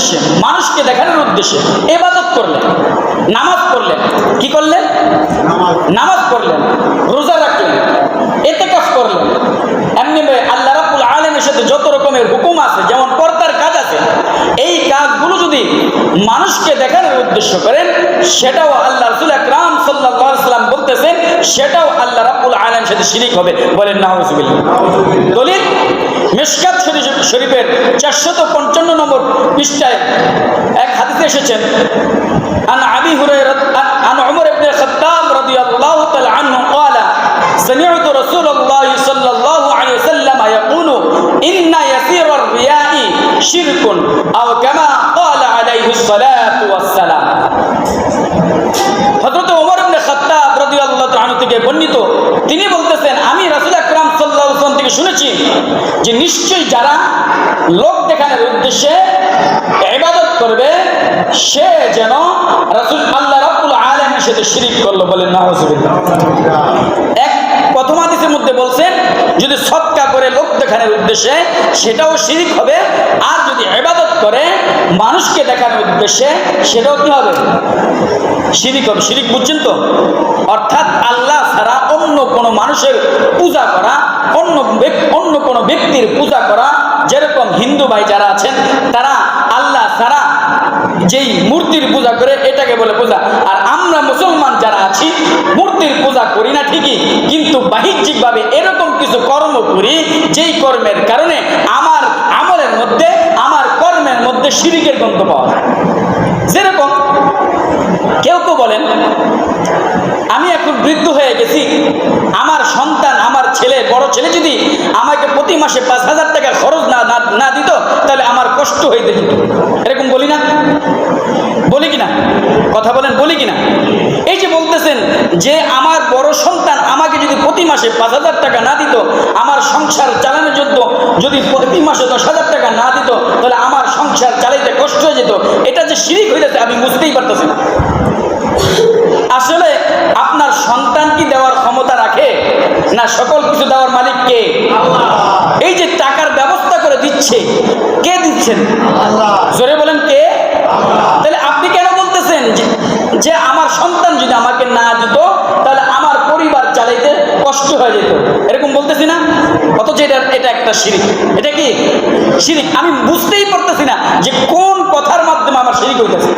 উদ্দেশ্যে, মানুষকে দেখানোর উদ্দেশ্যে এবাদত করলেন, নামাজ পড়লেন, কি করলেন? নামাজ পড়লেন, রোজা রাখলেন এতে কাজ করলেন। এমনি আল্লাহ রাবুল আলমের সাথে যত রকমের হুকুম আছে, যেমন কর্তার কাজ আছে, এই কাজগুলো যদি মানুষকে দেখানোর উদ্দেশ্য করেন, সেটাও আল্লাহ রসুল আকরাম বলতেছেন সেটাও আল্লাহ রাবুল আলম সাথে শিরিক হবে। বলেন নাহজবিল্লা দলিল মিসকাত শরীফ শরীফের চারশত পঞ্চান্ন নম্বর পৃষ্ঠায় এক হাতিতে এসেছেন, আন আবি আন যে নিশ্চয়ই যারা লোক দেখানোর উদ্দেশ্যে ইবাদত করবে, সে যেন রাসূল আল্লাহ রাব্বুল আলামিনের সাথে শিরিক করল বলেন নাউজুবিল্লাহ। এক প্রথম হাদিসের মধ্যে বলছেন, যদি সৎকা করে লোক দেখানোর উদ্দেশ্যে, সেটাও শিরিক হবে, আর যদি ইবাদত করে মানুষকে দেখানোর উদ্দেশ্যে, সেটাও কি হবে? শিরিক হবে। শিরিক বুঝছেন তো? অর্থাৎ আল্লাহ ছাড়া অন্য কোনো মানুষের পূজা করা, অন্য ব্যক- অন্য কোনো ব্যক্তির পূজা করা, যেরকম হিন্দু ভাই যারা আছেন, তারা আল্লাহ ছাড়া যেই মূর্তির পূজা করে, এটাকে বলে পূজা। আর আমরা মুসলমান যারা আছি, মূর্তির পূজা করি না ঠিকই, কিন্তু বাহ্যিকভাবে এরকম কিছু কর্ম করি, যেই কর্মের কারণে আমার আমলের মধ্যে, আমার কর্মের মধ্যে শিরিকের গন্ধ পাওয়া যায়। যেরকম কেউ কেউ বলেন, আমি এখন বৃদ্ধ হয়ে গেছি, আমার সন্তান আমার ছেলে, বড় ছেলে যদি আমাকে প্রতি মাসে পাঁচ হাজার টাকা খরচ না, না- দিত, তাহলে আমার কষ্ট হইতে যেত এরকম বলি না? বলি কিনা? কথা বলেন, বলি কিনা? এই যে বলতেছেন যে আমার বড় সন্তান আমাকে যদি প্রতি মাসে পাঁচ হাজার টাকা না দিত, আমার সংসার চালানোর জন্য যদি প্রতি মাসে দশ হাজার টাকা না দিত, তাহলে আমার সংসার চালাইতে কষ্ট হয়ে যেত। এটা যে শিরিক হয়ে যাচ্ছে আমি বুঝতেই পারতেছি না। আসলে আপনার সন্তান কি দেওয়ার ক্ষমতা রাখে, না সকল কিছু দেওয়ার মালিক কে? এই যে টাকার ব্যবস্থা করে দিচ্ছে কে দিচ্ছেন? জোরে বলেন কে? তাহলে আপনি কেন বলতেছেন যে- যে আমার সন্তান যদি আমাকে না দিত তাহলে আমার পরিবার চালাইতে কষ্ট হয়ে যেত? এরকম বলতেছি না? অথচ এটা এটা একটা শিরিক। এটা কি? শিরিক। আমি বুঝতেই পারতেছি না যে কোন কথার মাধ্যমে আমার শিরিক হইতেছে।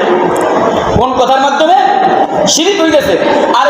কোন কথার মাধ্যমে? শিরিক হইতেছে। আর